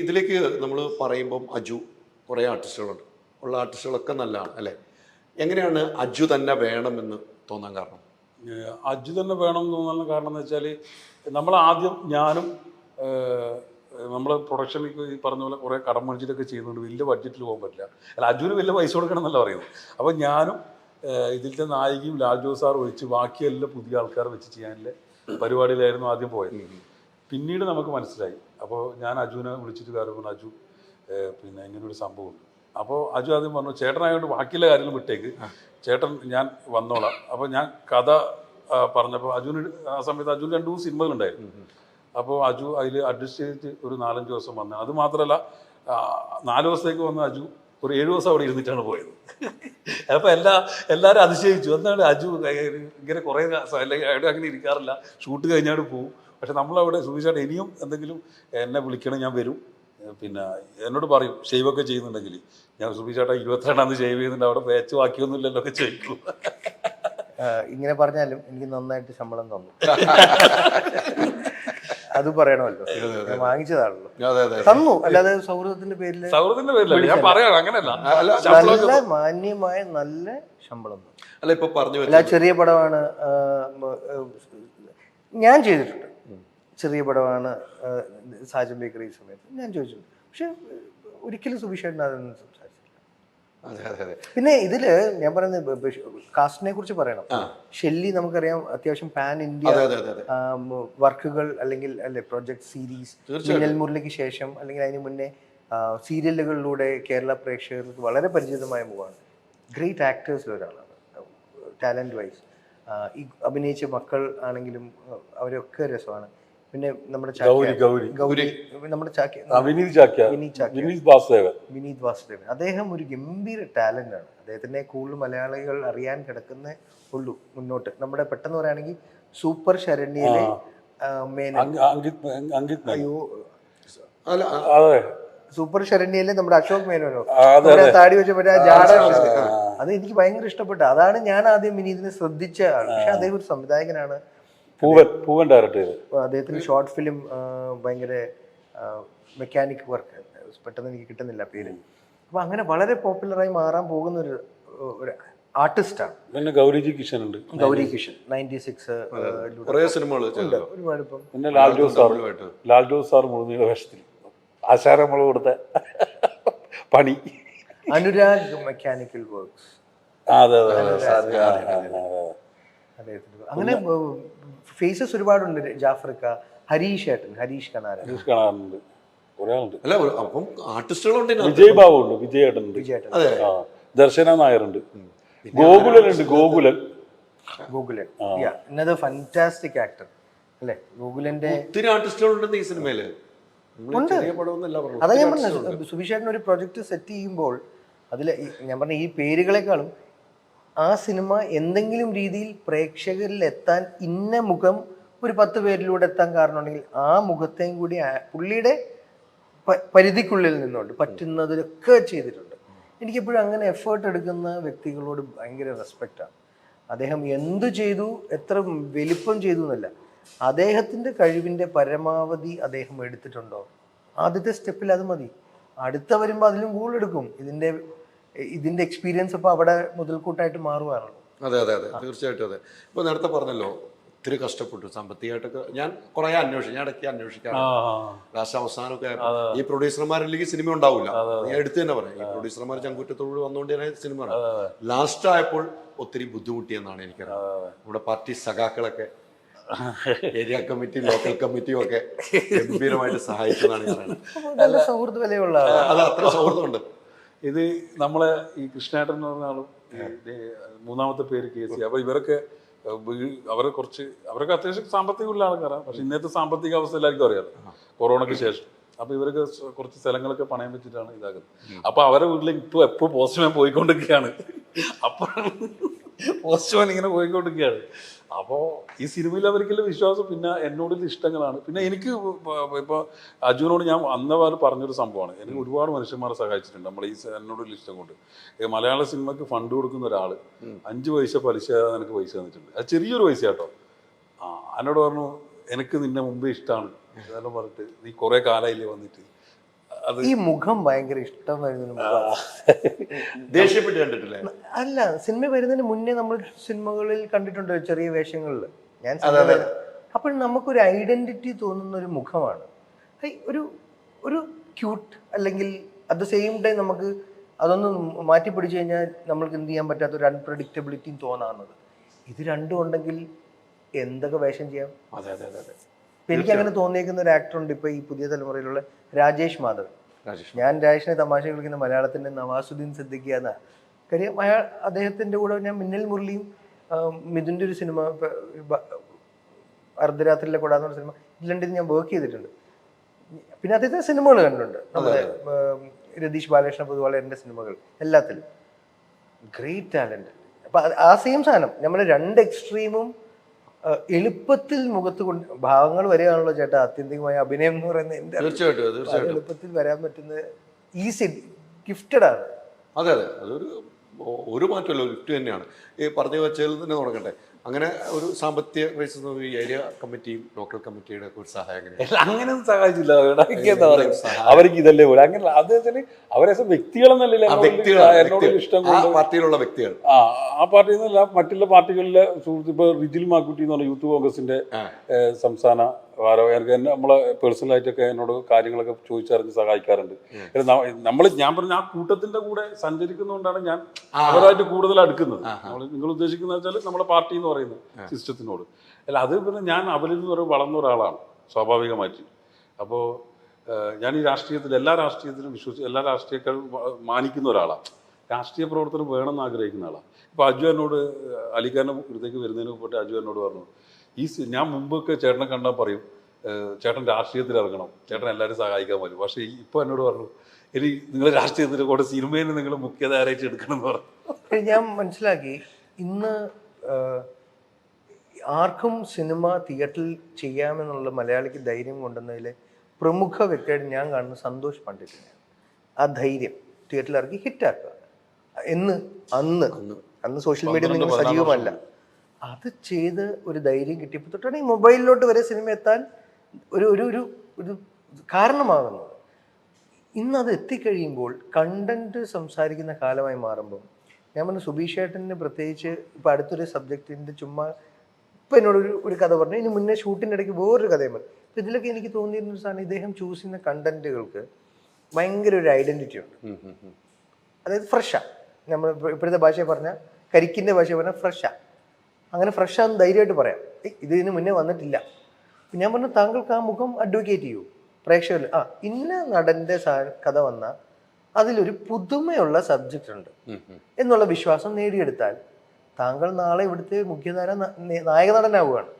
ഇതിലേക്ക് നമ്മൾ പറയുമ്പം അജു കുറേ ആർട്ടിസ്റ്റുകളുണ്ട്. ഉള്ള ആർട്ടിസ്റ്റുകളൊക്കെ നല്ലതാണ് അല്ലേ? എങ്ങനെയാണ് അജു തന്നെ വേണമെന്ന് തോന്നാൻ കാരണം? അജു തന്നെ വേണം എന്ന് തോന്നാനുള്ള കാരണം എന്ന് വെച്ചാൽ നമ്മൾ ആദ്യം ഞാനും നമ്മൾ പ്രൊഡക്ഷൻ ഈ പറഞ്ഞ പോലെ കുറേ കടം മേടിച്ചിട്ടൊക്കെ ചെയ്യുന്നുണ്ട്. വലിയ ബഡ്ജറ്റിൽ പോകാൻ പറ്റില്ല. അല്ല അജുവിന് വലിയ പൈസ കൊടുക്കണം എന്നല്ല പറയുന്നത്. അപ്പോൾ ഞാനും ഇതിലത്തെ നായികയും ലാൽജോ സാർ ഒഴിച്ച് ബാക്കിയെല്ലാം പുതിയ ആൾക്കാർ വെച്ച് ചെയ്യാനുള്ള പരിപാടിയിലായിരുന്നു ആദ്യം പോയത്. പിന്നീട് നമുക്ക് മനസ്സിലായി. അപ്പോൾ ഞാൻ അജുവിനെ വിളിച്ചിട്ട് കാര്യം പറഞ്ഞു അജു പിന്നെ പിന്നെ ഇങ്ങനൊരു സംഭവമുണ്ട്. അപ്പോൾ അജു ആദ്യം പറഞ്ഞു ചേട്ടനായതുകൊണ്ട് ബാക്കിയുള്ള കാര്യങ്ങൾ വിട്ടേക്ക്. ചേട്ടൻ ഞാൻ വന്നോളാം. അപ്പോൾ ഞാൻ കഥ പറഞ്ഞപ്പോൾ അജുവിന് ആ സമയത്ത് അജുവിന് രണ്ട് മൂന്ന് സിനിമകളുണ്ടായിരുന്നു അപ്പോൾ അജു അതിൽ അഡ്ജസ്റ്റ് ചെയ്തിട്ട് ഒരു നാലഞ്ച് ദിവസം വന്നു അത് മാത്രമല്ല നാല് ദിവസത്തേക്ക് വന്ന അജു ഒരു ഏഴു ദിവസം അവിടെ ഇരുന്നിട്ടാണ് പോയത്. അപ്പോൾ എല്ലാ എല്ലാവരും അതിശയിച്ചു എന്താണ് അജു? ഇങ്ങനെ കുറേ അല്ലെങ്കിൽ അവിടെ അങ്ങനെ ഇരിക്കാറില്ല. ഷൂട്ട് കഴിഞ്ഞാൽ പോവും. പക്ഷെ നമ്മളവിടെ സൂചിച്ചായിട്ട് ഇനിയും എന്തെങ്കിലും എന്നെ വിളിക്കണം ഞാൻ വരും. പിന്നെ എന്നോട് പറയും ഷെയ്വൊക്കെ ചെയ്യുന്നുണ്ടെങ്കിൽ ഞാൻ സുബിച്ചേട്ടാ ഇരുപത്തിരണ്ടാം തീയതി ഷെയ്വ് ചെയ്യുന്നുണ്ട് അവിടെ പേച്ച് ബാക്കിയൊന്നുമില്ലല്ലോ ഒക്കെ ചോദിക്കും. ഇങ്ങനെ പറഞ്ഞാലും എനിക്ക് നന്നായിട്ട് ശമ്പളം തന്നു. അത് പറയണമല്ലോ. ഞാൻ വാങ്ങിച്ചതാണല്ലോ. അതെ അതെ തന്നു. അല്ലാതെ സൗഹൃദത്തിന്റെ പേരിൽ സൗഹൃദത്തിന്റെ പേരിൽ ഞാൻ പറയാം അങ്ങനെയല്ല. നല്ല മാന്യമായ നല്ല ശമ്പളം തന്നു. അല്ല ഇപ്പൊ പറഞ്ഞു ചെറിയ പടമാണ് ഞാൻ ചെയ്തിട്ടുണ്ട്. ചെറിയ പടമാണ് സാജൻ ബേക്കറി സമയത്ത്. ഞാൻ ചോദിച്ചു പക്ഷെ ഒരിക്കലും സുഭിഷേട്ടൻ അതൊന്നും സംസാരിച്ചില്ല പിന്നെ ഇതിൽ ഞാൻ പറയുന്നത് കാസ്റ്റിനെ കുറിച്ച് പറയണം. ഷെല്ലി നമുക്കറിയാം അത്യാവശ്യം പാൻ ഇന്ത്യ വർക്കുകൾ അല്ലെങ്കിൽ അല്ലെ പ്രൊജക്ട് സീരീസ് മിന്നൽ മുരളിക്ക് ശേഷം അല്ലെങ്കിൽ അതിന് മുന്നേ സീരിയലുകളിലൂടെ കേരള പ്രേക്ഷകർക്ക് വളരെ പരിചിതമായ മുഖമാണ്. ഗ്രേറ്റ് ആക്ടേഴ്സിൽ ഒരാളാണ്. ടാലന്റ് വൈസ് ഈ അഭിനയിച്ച മക്കൾ ആണെങ്കിലും അവരൊക്കെ രസമാണ്. പിന്നെ നമ്മുടെ ഗൗരി ഗൗരി. ഗൗരി നമ്മുടെ വിനീത് ചാക്യ വിനീത് വാസുദേവൻ. വിനീത് വാസുദേവൻ. അദ്ദേഹം ഒരു ഗംഭീര ടാലന്റ് ആണ്. അദ്ദേഹത്തിനെ കൂടുതൽ മലയാളികൾ അറിയാൻ കിടക്കുന്ന ഉള്ളൂ മുന്നോട്ട്. നമ്മുടെ പെട്ടെന്ന് പറയുകയാണെങ്കിൽ സൂപ്പർ ശരണ്യയിലെ. അയ്യോ. അല്ല സൂപ്പർ ശരണ്യയിലെ നമ്മുടെ അശോക് മേനോനോ. താടി വെച്ച മറ്റേ ജാട അത് എനിക്ക് ഭയങ്കര ഇഷ്ടപ്പെട്ടു. അതാണ് ഞാൻ ആദ്യം വിനീതിനെ ശ്രദ്ധിച്ച ആൾ. പക്ഷെ അദ്ദേഹം ഒരു സംവിധായകനാണ്. പൂവൻ പൂവൻ ഡയറക്ടർ ചെയ്ത് അദ്ദേഹത്തിന് ഷോർട്ട് ഫിലിം ഭയങ്കര മെക്കാനിക് വർക്ക് പെട്ടെന്ന് എനിക്ക് കിട്ടുന്നില്ല പേര് അപ്പൊ അങ്ങനെ വളരെ പോപ്പുലറായി മാറാൻ പോകുന്ന ഒരു ഒരു ആർട്ടിസ്റ്റാണ് പിന്നെ ഗൗരിജി കിഷൻ ഉണ്ട് ഗൗരി കിഷൻ നയന്റി സിക്സ് കുറേ സിനിമകൾ ഒരുപാട് പിന്നെ ലാൽജോ സാർ. ലാൽജോ സാർ മുഴുനീള വേഷത്തിൽ. ആശാരമ്മൾ കൊടുത്ത പണി. Anurag mechanical works. അതെ അതെ അതെ, അങ്ങനെ ഫേസസ് ഒരുപാടുണ്ട്. ജാഫർക്ക ഹരീഷ് ഏട്ടൻ ഹരീഷ് കനാരൻ ഹരീഷ് കാണാറുണ്ട് കുറെ അല്ല ഒരു- അപ്പം ആർട്ടിസ്റ്റുകളുണ്ട്. വിജയ് ബാബു ഉണ്ട് വിജയ് ഏട്ടൻ. ഉണ്ട് വിജയേട്ടൻ അതെ. ആ ദർശന നായരുണ്ട്. ഗോകുലൻ ഉണ്ട്. ഗോകുലൻ. ഗോകുലൻ. എന്നത് ഫന്റാസ്റ്റിക് ആക്ടർ അല്ലേ? ഗോകുലന്റെ ഒത്തിരി ആർട്ടിസ്റ്റുകളുണ്ടെന്ന് ഈ സിനിമയിൽ. പറഞ്ഞത്. അതാ ഞാൻ പറഞ്ഞത്. സുബിഷേട്ടൻ ഒരു പ്രൊജക്ട് സെറ്റ് ചെയ്യുമ്പോൾ അതിൽ ഞാൻ പറഞ്ഞ ഈ പേരുകളെക്കാളും ആ സിനിമ എന്തെങ്കിലും രീതിയിൽ പ്രേക്ഷകരിൽ എത്താൻ ഇന്ന മുഖം ഒരു പത്ത് പേരിലൂടെ എത്താൻ കാരണമുണ്ടെങ്കിൽ ആ മുഖത്തെയും കൂടി പുള്ളിയുടെ പരിധിക്കുള്ളിൽ നിന്നുകൊണ്ട് പറ്റുന്നതിലൊക്കെ ചെയ്തിട്ടുണ്ട്. എനിക്കെപ്പോഴും അങ്ങനെ എഫേർട്ട് എടുക്കുന്ന വ്യക്തികളോട് ഭയങ്കര റെസ്പെക്റ്റാണ് അദ്ദേഹം എന്തു ചെയ്തു എത്ര വലിപ്പം ചെയ്തു എന്നല്ല അദ്ദേഹത്തിന്റെ കഴിവിന്റെ പരമാവധി അദ്ദേഹം എടുത്തിട്ടുണ്ടോ? ആദ്യത്തെ സ്റ്റെപ്പിൽ അത് മതി. അടുത്ത വരുമ്പോൾ അതിലും കൂടുതൽ എടുക്കും. ഇതിന്റെ ഇതിന്റെ എക്സ്പീരിയൻസ് അപ്പോൾ അവിടെ മുതൽക്കൂട്ടായിട്ട് മാറുവാറുള്ളൂ അതെ അതെ അതെ. തീർച്ചയായിട്ടും അതെ. ഇപ്പൊ നേരത്തെ പറഞ്ഞല്ലോ ഒത്തിരി കഷ്ടപ്പെട്ടു. സാമ്പത്തികമായിട്ടൊക്കെ ഞാൻ കുറെ അന്വേഷിച്ചു. ഞാൻ ഇടയ്ക്ക് അന്വേഷിക്കാം ലാസ്റ്റ് അവസാനമൊക്കെ ഈ പ്രൊഡ്യൂസർമാരില്ലെങ്കിൽ സിനിമ ഉണ്ടാവില്ല. ഞാൻ എടുത്തു തന്നെ പറയാം. ഈ പ്രൊഡ്യൂസർമാർ ചങ്കുറ്റത്തോട് വന്നുകൊണ്ട് തന്നെ സിനിമ ലാസ്റ്റ് ആയപ്പോൾ ഒത്തിരി ബുദ്ധിമുട്ടിയെന്നാണ് എനിക്കറിയാം. നമ്മുടെ പാർട്ടി സഖാക്കളൊക്കെ ഏരിയ കമ്മിറ്റി ലോക്കൽ കമ്മിറ്റിയും ഒക്കെ ഗംഭീരമായിട്ട് സഹായിച്ചതാണ് ഞാൻ പറയുന്നത്. നല്ല സൗഹൃദ വിലയുള്ള ആളാണ്. അത് അത്ര സൗഹൃദമുണ്ട്. ഇത് നമ്മളെ ഈ കൃഷ്ണേട്ടൻ എന്ന് പറഞ്ഞ ആളും മൂന്നാമത്തെ പേര് കെ സി അപ്പൊ ഇവരൊക്കെ അവരെ കുറച്ച് അവരൊക്കെ അത്യാവശ്യം സാമ്പത്തികമുള്ള ആൾക്കാരാണ്. പക്ഷെ ഇന്നത്തെ സാമ്പത്തിക അവസ്ഥ എല്ലാവർക്കും അറിയാലോ. കൊറോണയ്ക്ക് ശേഷം. അപ്പൊ ഇവർക്ക് കുറച്ച് സ്ഥലങ്ങളൊക്കെ പണയം വെച്ചിട്ടാണ് ഇതാക്കുന്നത്. അപ്പൊ അവരെ വീട്ടിൽ ഇപ്പൊ എപ്പോ പോസ്റ്റ്മാൻ പോയിക്കൊണ്ടിരിക്കുകയാണ്. അപ്പൊ പോസ്റ്റ്മാൻ ഇങ്ങനെ പോയിക്കൊണ്ടിരിക്കുകയാണ്. അപ്പോൾ ഈ സിനിമയിൽ അവർക്കുള്ള വിശ്വാസം പിന്നെ എന്നോടുള്ള ഇഷ്ടങ്ങളാണ്. പിന്നെ എനിക്ക് ഇപ്പോൾ ഇപ്പൊ അജുവിനോട് ഞാൻ അന്നവാറ് പറഞ്ഞൊരു സംഭവമാണ്. എനിക്ക് ഒരുപാട് മനുഷ്യന്മാരെ സഹായിച്ചിട്ടുണ്ട്. നമ്മൾ ഈ എന്നോടുള്ള ഇഷ്ടം കൊണ്ട്. മലയാള സിനിമയ്ക്ക് ഫണ്ട് കൊടുക്കുന്ന ഒരാൾ അഞ്ച് പൈസ പലിശ എനിക്ക് പൈസ തന്നിട്ടുണ്ട്. അത് ചെറിയൊരു പൈസ കേട്ടോ. ആ എന്നോട് പറഞ്ഞു എനിക്ക് നിന്നെ മുമ്പേ ഇഷ്ടമാണ് അതെല്ലാം പറഞ്ഞിട്ട് നീ കുറേ കാലമായില്ലേ വന്നിട്ട്. ഈ മുഖം ഭയങ്കര ഇഷ്ടം വരുന്ന ഒരു മുഖമാണ്. ദേഷ്യപ്പെട്ട് കണ്ടിട്ടില്ലേ? അല്ല സിനിമ വരുന്നതിന് മുന്നേ നമ്മൾ സിനിമകളിൽ കണ്ടിട്ടുണ്ട് ചെറിയ വേഷങ്ങളിൽ? ഞാൻ അപ്പോൾ നമുക്കൊരു ഐഡന്റിറ്റി തോന്നുന്ന ഒരു മുഖമാണ്. ഒരു ഒരു ക്യൂട്ട് അല്ലെങ്കിൽ അറ്റ് ദ സെയിം ടൈം നമുക്ക് അതൊന്ന് മാറ്റി പിടിച്ചു കഴിഞ്ഞാൽ നമ്മൾക്ക് എന്ത് ചെയ്യാൻ പറ്റാത്ത ഒരു അൺപ്രഡിക്റ്റബിലിറ്റിയും തോന്നാവുന്നത് ഇത് രണ്ടും ഉണ്ടെങ്കിൽ എന്തൊക്കെ വേഷം ചെയ്യാം? അതെ അതെ അതെ. എനിക്ക് അങ്ങനെ തോന്നിയേക്കുന്ന ഒരു ആക്ടർ ഉണ്ട് ഇപ്പൊ ഈ പുതിയ തലമുറയിലുള്ള രാജേഷ് മാധവ് ഞാൻ രാജേഷിനെ തമാശ കളിക്കുന്ന മലയാളത്തിന്റെ നവാസുദ്ദീൻ സിദ്ദിഖി എന്ന കാര്യം അയാൾ അദ്ദേഹത്തിന്റെ കൂടെ ഞാൻ മിന്നൽ മുരളിയും മിഥുന്റെ ഒരു സിനിമ ഇപ്പൊ അർദ്ധരാത്രിയിലെ കൂടാതെ പറഞ്ഞ സിനിമ ഇത് രണ്ടിനും ഞാൻ വർക്ക് ചെയ്തിട്ടുണ്ട്. പിന്നെ അദ്ദേഹത്തെ സിനിമകൾ കണ്ടിട്ടുണ്ട്. നമ്മുടെ രതീഷ് ബാലകൃഷ്ണ പൊതുവാളന്റെ സിനിമകൾ എല്ലാത്തിലും. ഗ്രേറ്റ് ടാലന്റ് അപ്പൊ ആ സെയിം സാധനം. നമ്മുടെ രണ്ട് എക്സ്ട്രീമും എളുപ്പത്തിൽ മുഖത്ത് കൊണ്ട് ഭാവങ്ങൾ വരികയാണല്ലോ ചേട്ടാ. ആത്യന്തികമായ അഭിനയം എന്ന് പറയുന്നത് എന്റെ തീർച്ചയായിട്ടും തീർച്ചയായിട്ടും. എളുപ്പത്തിൽ വരാൻ പറ്റുന്ന ഈസി ഗിഫ്റ്റഡ് ആണ്. അതെ അതെ. അതൊരു ഒരു മാറ്റമല്ല ഗിഫ്റ്റ് തന്നെയാണ്. ഈ പറഞ്ഞു വെച്ചതിൽ തന്നെ തുടങ്ങട്ടെ. അങ്ങനെ ഒരു സാമ്പത്തിക ക്രൈസിസ് ഈ ഏരിയ കമ്മിറ്റിയും ലോക്കൽ കമ്മിറ്റിയുടെ ഒക്കെ ഒരു സഹായം അങ്ങനെയൊന്നും സഹായിച്ചില്ല. എടാ, എന്താ പറയുക അവർക്ക് ഇതല്ലേ പോലെ. അങ്ങനെ അത് വെച്ചാൽ അവരെ വ്യക്തികളെന്നല്ലേ എന്നോട്. ഇഷ്ടം പാർട്ടിയിലുള്ള വ്യക്തികൾ. ആ പാർട്ടിയിൽ നിന്നല്ല മറ്റുള്ള പാർട്ടികളിലെ സുഹൃത്ത് ഇപ്പൊ റിജിൽ മാക്കുട്ടി എന്ന് പറഞ്ഞ യൂത്ത് കോൺഗ്രസിന്റെ. സംസ്ഥാന എന്നെ നമ്മളെ പേഴ്സണലായിട്ടൊക്കെ എന്നോട് കാര്യങ്ങളൊക്കെ ചോദിച്ചറിഞ്ഞ് സഹായിക്കാറുണ്ട്. നമ്മൾ ഞാൻ പറഞ്ഞ ആ കൂട്ടത്തിന്റെ കൂടെ സഞ്ചരിക്കുന്നതുകൊണ്ടാണ് ഞാൻ അവരായിട്ട് കൂടുതൽ അടുക്കുന്നത്. നമ്മൾ നിങ്ങൾ ഉദ്ദേശിക്കുന്ന വെച്ചാൽ നമ്മളെ പാർട്ടി എന്ന് പറയുന്നത് സിസ്റ്റത്തിനോട്. അല്ല അത് പിന്നെ ഞാൻ അവരിൽ നിന്ന് ഒരു വളർന്ന ഒരാളാണ് സ്വാഭാവികമായിട്ട്. അപ്പോൾ ഞാൻ ഈ രാഷ്ട്രീയത്തിൽ എല്ലാ രാഷ്ട്രീയത്തിലും വിശ്വസിച്ച് എല്ലാ രാഷ്ട്രീയക്കാരും മാനിക്കുന്ന ഒരാളാണ്. രാഷ്ട്രീയ പ്രവർത്തനം വേണമെന്ന് ആഗ്രഹിക്കുന്ന ആളാണ്. ഇപ്പോൾ അജു എന്നോട് അലിഖാന്റെ അടുത്തേക്ക് വരുന്നതിന് മുമ്പ് അജു എന്നോട് പറഞ്ഞു ഈ ഞാൻ മുമ്പൊക്കെ ചേട്ടനെ കണ്ടാൽ പറയും ചേട്ടൻ രാഷ്ട്രീയത്തിൽ ഇറങ്ങണം. ചേട്ടൻ എല്ലാവരും സഹായിക്കാൻ പറ്റും പക്ഷേ ഇപ്പോൾ എന്നോട് പറഞ്ഞു ഇനി നിങ്ങൾ രാഷ്ട്രീയത്തിൽ കൂടെ സിനിമയിൽ നിങ്ങൾ മുഖ്യധാരയായിട്ട് എടുക്കണം എന്ന് പറഞ്ഞു ഞാൻ മനസ്സിലാക്കി. ഇന്ന് ആർക്കും സിനിമ തിയേറ്ററിൽ ചെയ്യാമെന്നുള്ള മലയാളിക്ക് ധൈര്യം കൊണ്ടുവന്നതിലെ പ്രമുഖ വ്യക്തിയായിട്ട് ഞാൻ കാണുന്ന സന്തോഷ് പണ്ഡിറ്റിനെയാണ് ആ ധൈര്യം തിയേറ്ററിൽ ഇറക്കി ഹിറ്റാക്കുക. എന്ന് അന്ന് അന്ന്. സോഷ്യൽ മീഡിയ നിങ്ങൾ സജീവമല്ല. അത് ചെയ്ത് ഒരു ധൈര്യം കിട്ടിയപ്പോൾ തൊട്ടാണ് ഈ മൊബൈലിലോട്ട് വരെ സിനിമ എത്താൻ ഒരു ഒരു ഒരു ഒരു കാരണമാകുന്നത്. ഇന്ന് അത് എത്തിക്കഴിയുമ്പോൾ കണ്ടന്റ് സംസാരിക്കുന്ന കാലമായി മാറുമ്പോൾ ഞാൻ പറഞ്ഞു സുബീഷ് ഏട്ടന് പ്രത്യേകിച്ച് ഇപ്പം അടുത്തൊരു സബ്ജക്റ്റിന്റെ ചുമ്മാ ഇപ്പം എന്നോടൊരു ഒരു കഥ പറഞ്ഞു. ഇനി മുന്നേ ഷൂട്ടിന്റെ ഇടയ്ക്ക് വേറൊരു കഥയും പറഞ്ഞു. അപ്പം ഇതിലൊക്കെ എനിക്ക് തോന്നിയിരുന്ന ഒരു സാധനം ഇദ്ദേഹം ചൂസ് ചെയ്യുന്ന കണ്ടന്റുകൾക്ക് ഭയങ്കര ഒരു ഐഡന്റിറ്റി ഉണ്ട്. അതായത് ഫ്രഷാണ് നമ്മൾ ഇപ്പ- ഇപ്പോഴത്തെ ഭാഷയെ പറഞ്ഞാൽ കരിക്കിന്റെ ഭാഷയെ പറഞ്ഞാൽ ഫ്രഷാ അങ്ങനെ ഫ്രഷാന്ന് ധൈര്യമായിട്ട് പറയാം. ഇതിന് മുന്നേ വന്നിട്ടില്ല. ഞാൻ പറഞ്ഞു താങ്കൾക്ക് ആ മുഖം അഡ്വക്കേറ്റ് ചെയ്യൂ പ്രേക്ഷകരിൽ. ആ ഇന്ന നടന്റെ കഥ വന്ന അതിലൊരു പുതുമയുള്ള സബ്ജക്റ്റ് ഉണ്ട്. എന്നുള്ള വിശ്വാസം നേടിയെടുത്താൽ താങ്കൾ നാളെ ഇവിടുത്തെ മുഖ്യധാര നായക നടനാവുകയാണ്